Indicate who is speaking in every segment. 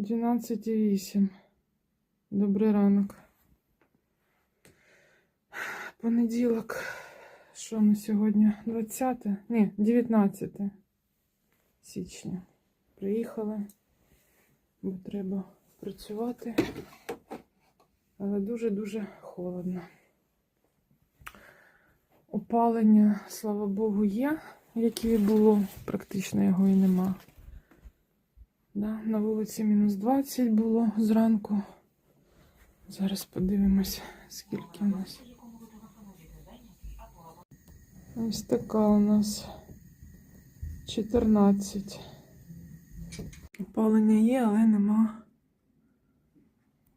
Speaker 1: 12,8. Добрий ранок. Понеділок. Що на сьогодні? 20? Ні, 19 січня. Приїхали, бо треба працювати. Але дуже-дуже холодно. Опалення, слава Богу, є, яке було, практично його і нема. Да, на вулиці мінус 20 було зранку. Зараз подивимось, скільки у нас. Ось така у нас 14. Опалення є, але нема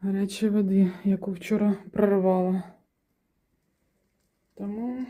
Speaker 1: гарячої води, яку вчора прорвала. Тому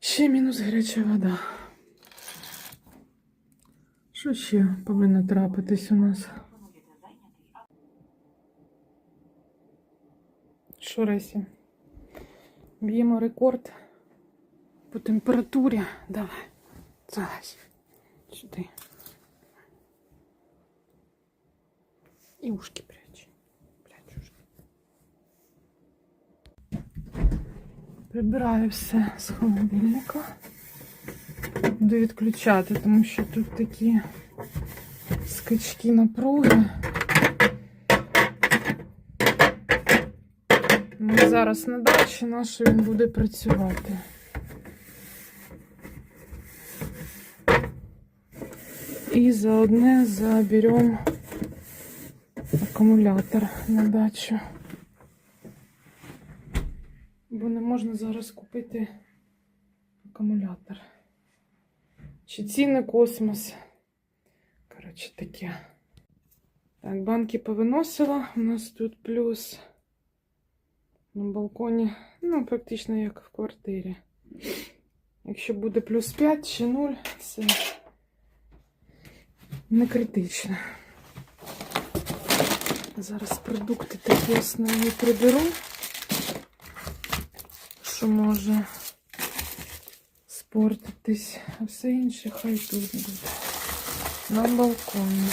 Speaker 1: ще мінус гаряча вода. Що ще повинно трапитись у нас? Що, Ресі? Б'ємо рекорд по температурі. Давай. Залазь. Сюди. І ушки прячь. Прячь ушки. Прибираю все з холодильника. Буду відключати, тому що тут такі скачки напруги. Ми зараз на дачі наш він буде працювати. І заодне заберемо акумулятор на дачу. Бо не можна зараз купити акумулятор. Чи ціни космос. Коротше, таке. Так, банки повиносила. У нас тут плюс на балконі, ну, практично як в квартирі. Якщо буде плюс 5 чи 0, це не критично. Зараз продукти такі основні приберу, що може спортитись, а все інше хай тут буде. На балконі.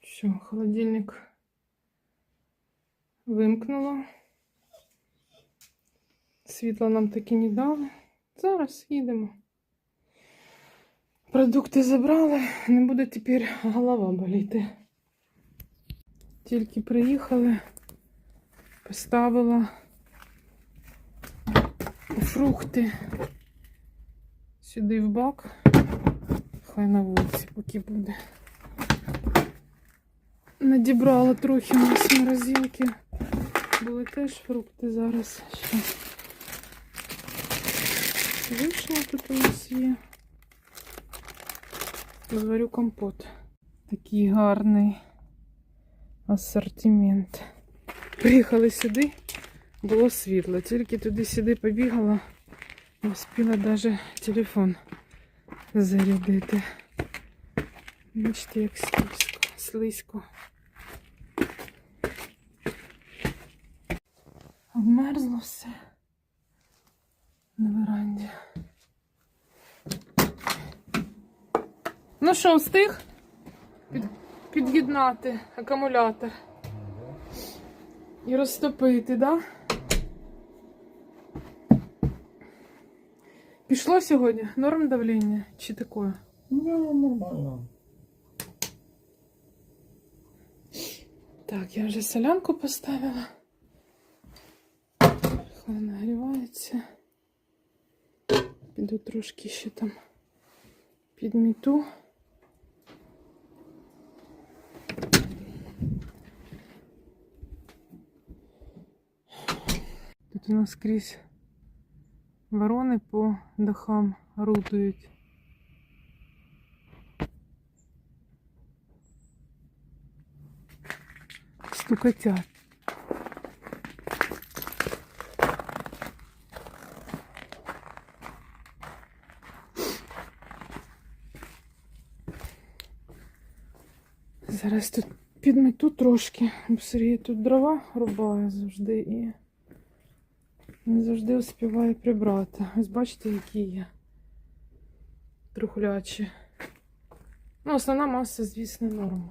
Speaker 1: Все, холодильник вимкнуло. Світла нам таки не дали. Зараз їдемо. Продукти забрали, не буде тепер голова боліти. Тільки приїхали, поставила фрукти сюди в бак. Хай на вулиці поки буде. Надібрала трохи нас морозилки. Були теж фрукти зараз ще. Вишня тут у нас є. Зварю компот. Такий гарний асортимент. Приїхали сюди, було світло. Тільки туди-сюди побігала, не встигла навіть телефон зарядити. Бачите, як слизько. слизько. Обмерзло все на веранді. Ну що, встиг Під, під'єднати акумулятор і розтопити, да? Пішло сьогодні? Норм давлення чи такое?
Speaker 2: Ну, нормально.
Speaker 1: Так, я вже солянку поставила. Хай нагрівається. Піду трошки ще там підміту. Тут у нас скрізь ворони по дахам рутують. Стукотять. Зараз тут підмету трошки, бо Сергій тут дрова рубає завжди і Не завжди успіваю прибрати. Ось бачите, які є трухлячі. Ну, основна маса, звісно, норм.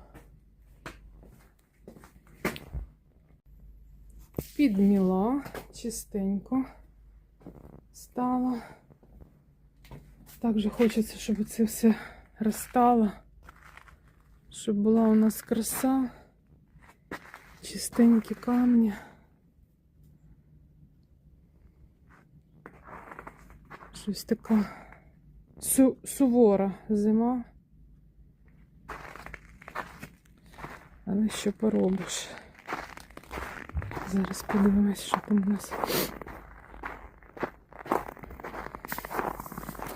Speaker 1: Підміла чистенько стало. Також хочеться, щоб це все розстало, щоб була у нас краса, чистенькі камні. Щось така су сувора зима. Але що поробиш? Зараз подивимось, що там у нас.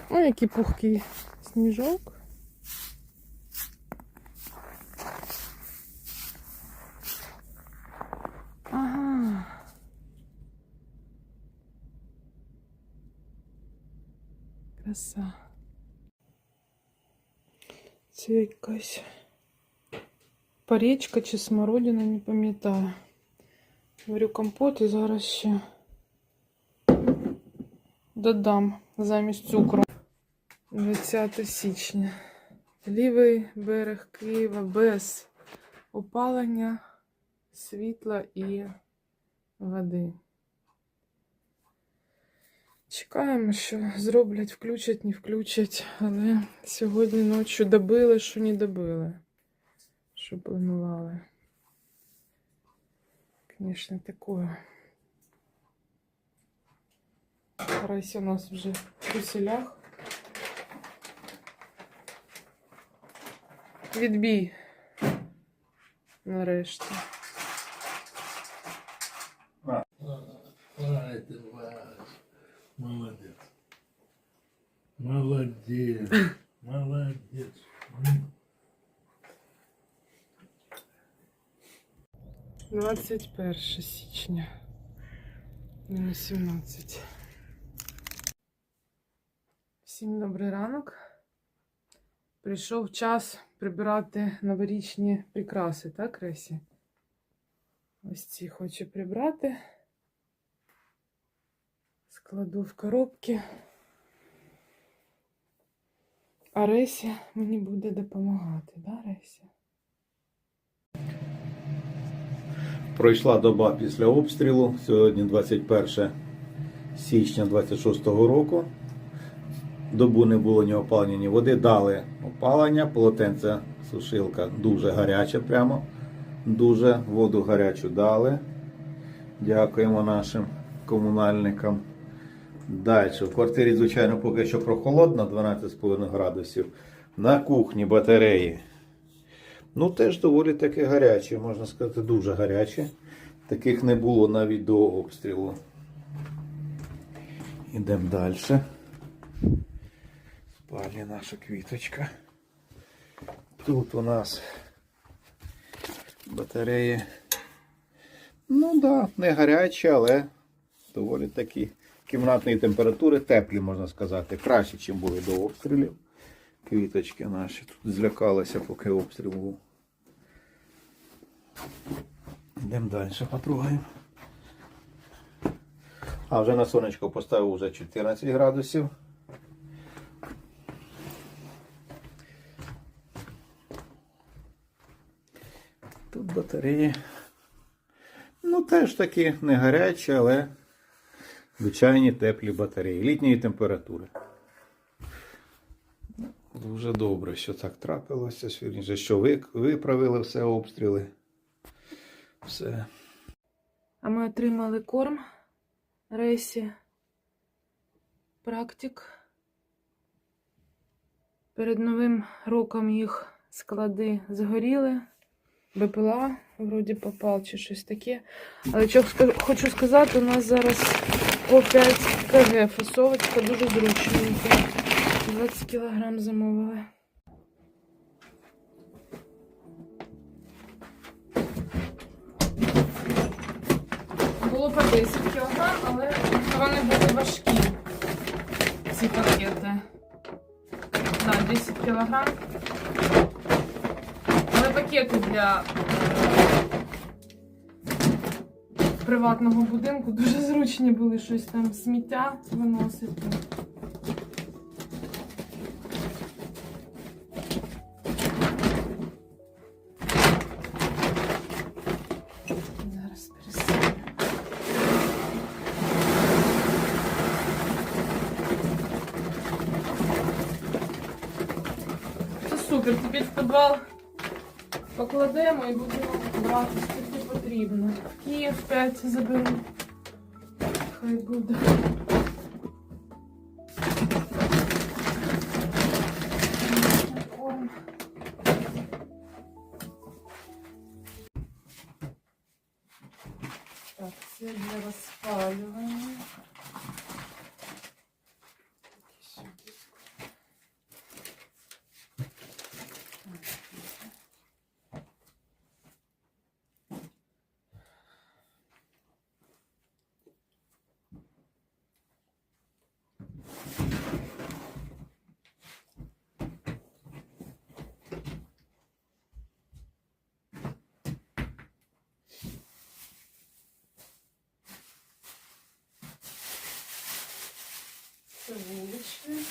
Speaker 1: Ой, який пухкий сніжок. Краса. Це якась парічка чи смородина, не пам'ятаю. Варю компот і зараз ще додам замість цукру. 20 січня. Лівий берег Києва без опалення, світла і води. Чекаємо, що зроблять, включать, не включать, але сьогодні ночі добили, що не добили, що планували. Звісно, такое. Райся у нас вже в труселях. Відбій. Нарешті.
Speaker 2: Молодец. Молодец. Молодец. М.
Speaker 1: 21 січня. Мінус 17. Всім добрий ранок. Прийшов час прибирати новорічні прикраси, так, Ресі? Ось ці хочу прибрати. Складу в коробки. А Ресі мені буде допомагати, да, Ресі?
Speaker 3: Пройшла доба після обстрілу. Сьогодні 21 січня 26-го року. Добу не було ні опалення, ні води. Дали опалення. Полотенце сушилка дуже гаряча прямо. Дуже воду гарячу дали. Дякуємо нашим комунальникам. Далі. В квартирі, звичайно, поки що прохолодно, 12,5 градусів. На кухні батареї. Ну, теж доволі таки гарячі, можна сказати, дуже гарячі. Таких не було навіть до обстрілу. Ідемо далі. Спальня наша квіточка. Тут у нас батареї. Ну так, да, не гарячі, але доволі такі кімнатної температури теплі, можна сказати. Краще, ніж були до обстрілів. Квіточки наші тут злякалися, поки обстріл був. Йдемо далі, потрогаємо. А вже на сонечко поставив вже 14 градусів. Тут батареї. Ну, теж такі не гарячі, але звичайні теплі батареї. Літньої температури. Дуже добре, що так трапилося. Сьогодні, що ви, виправили все обстріли. Все.
Speaker 1: А ми отримали корм Рейсі. Практик. Перед Новим роком їх склади згоріли. БПЛА вроді попав чи щось таке. Але що хочу сказати, у нас зараз по 5 кг фасовочка дуже зручненька. 20 кг замовили. Було по 10 кг, але вони були важкі. Ці пакети. Так, 10 кг. Але пакети для приватного будинку. Дуже зручні були щось там сміття виносити. Супер, тепер в підвал покладемо і будемо брати потрібно. Київ 5 заберу. Хай буде. Так, це для розпалювання. Такі сюди. Це вуличне.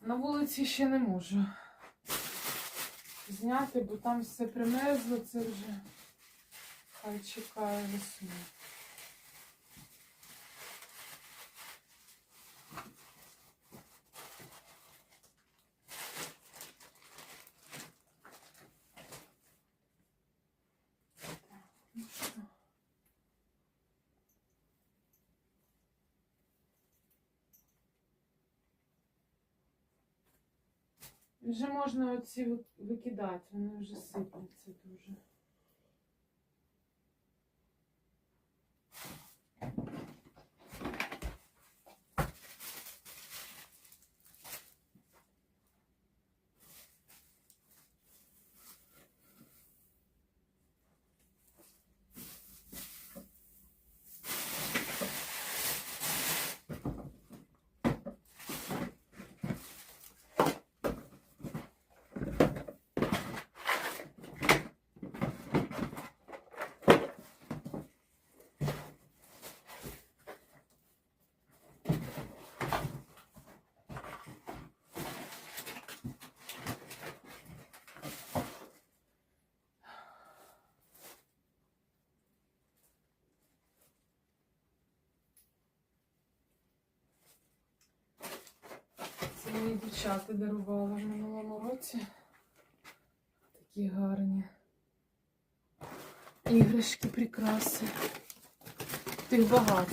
Speaker 1: На вулиці ще не можу зняти, бо там все примерзло, це вже хай чекає весну. Вже можна оці ви- викидати, вони вже сипляться дуже. Мені дівчата дарували в минулому році. Такі гарні. Іграшки, прикраси. Тих багато.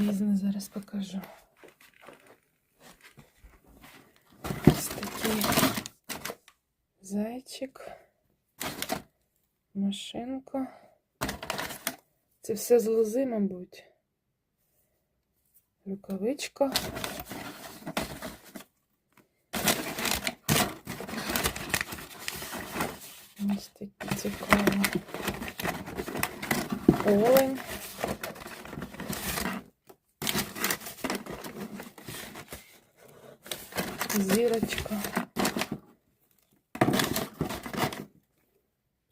Speaker 1: Різне зараз покажу. Ось такий зайчик. Машинка. Це все з лози, мабуть. Рукавичка. Ось такі цікаві. Олень. Зірочка.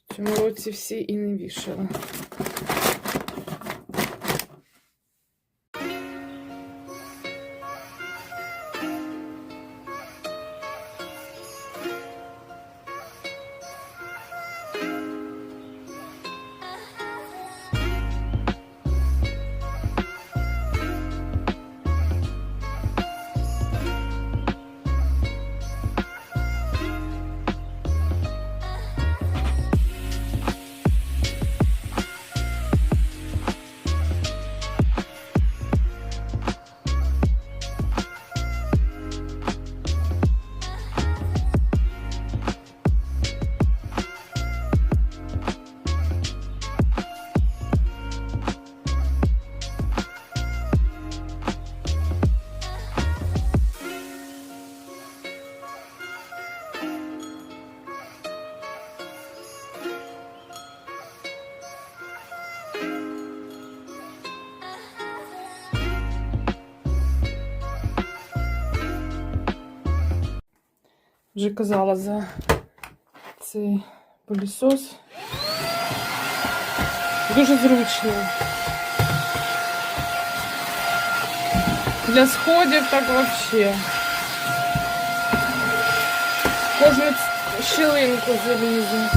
Speaker 1: В цьому році всі і не вішали. Вже казала за цей пилісос. Дуже зручно. Для сходів так вообще. Кожну ц- щілинку залізе.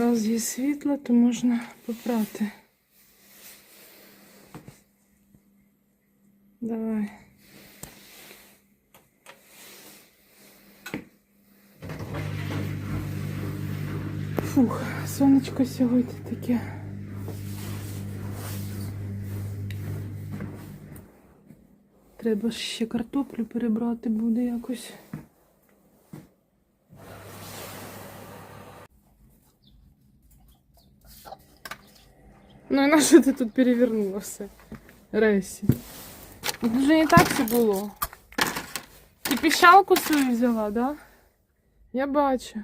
Speaker 1: раз є світло, то можна попрати. Давай. Фух, сонечко сьогодні таке. Треба ще картоплю перебрати буде якось. Ну і на що ти тут перевернула все? Ресі. Вже не так все було. Ти піщалку свою взяла, да? Я бачу.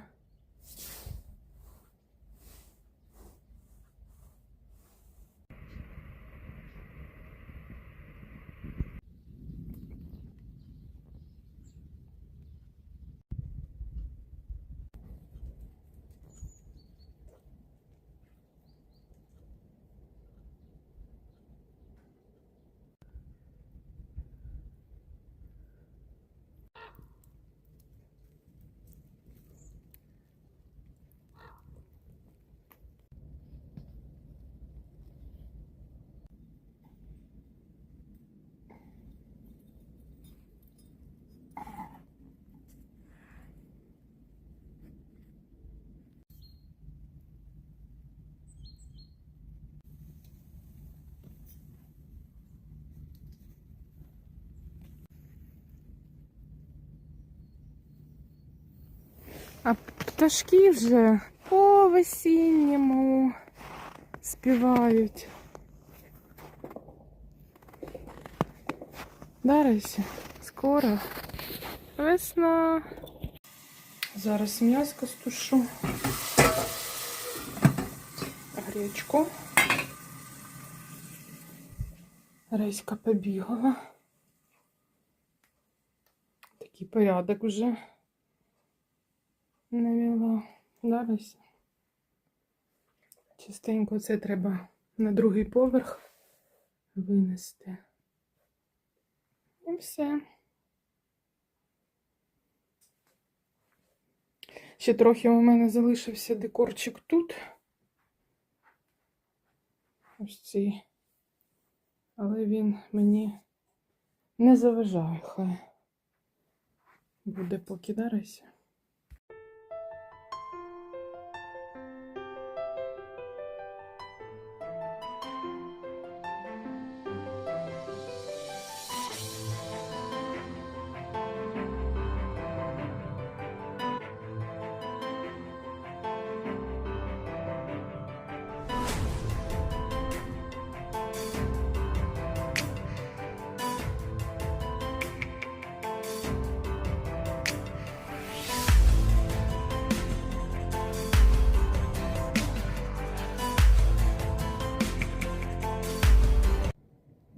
Speaker 1: А пташки вже по весінньому співають. Дарися, скоро весна. Зараз м'яско стушу. Гречку. Реська побігала. Такий порядок уже Зараз. Частенько це треба на другий поверх винести. І все. Ще трохи у мене залишився декорчик тут. Ось цей. Але він мені не заважає, хай буде покидарися.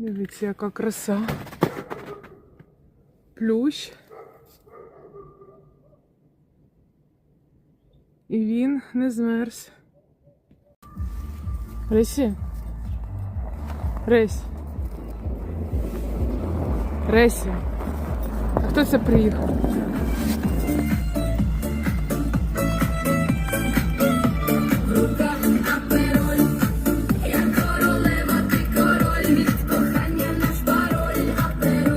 Speaker 1: Дивіться, яка краса. Плющ. І він не змерз. Ресі. Ресь. Ресі. А хто це приїхав?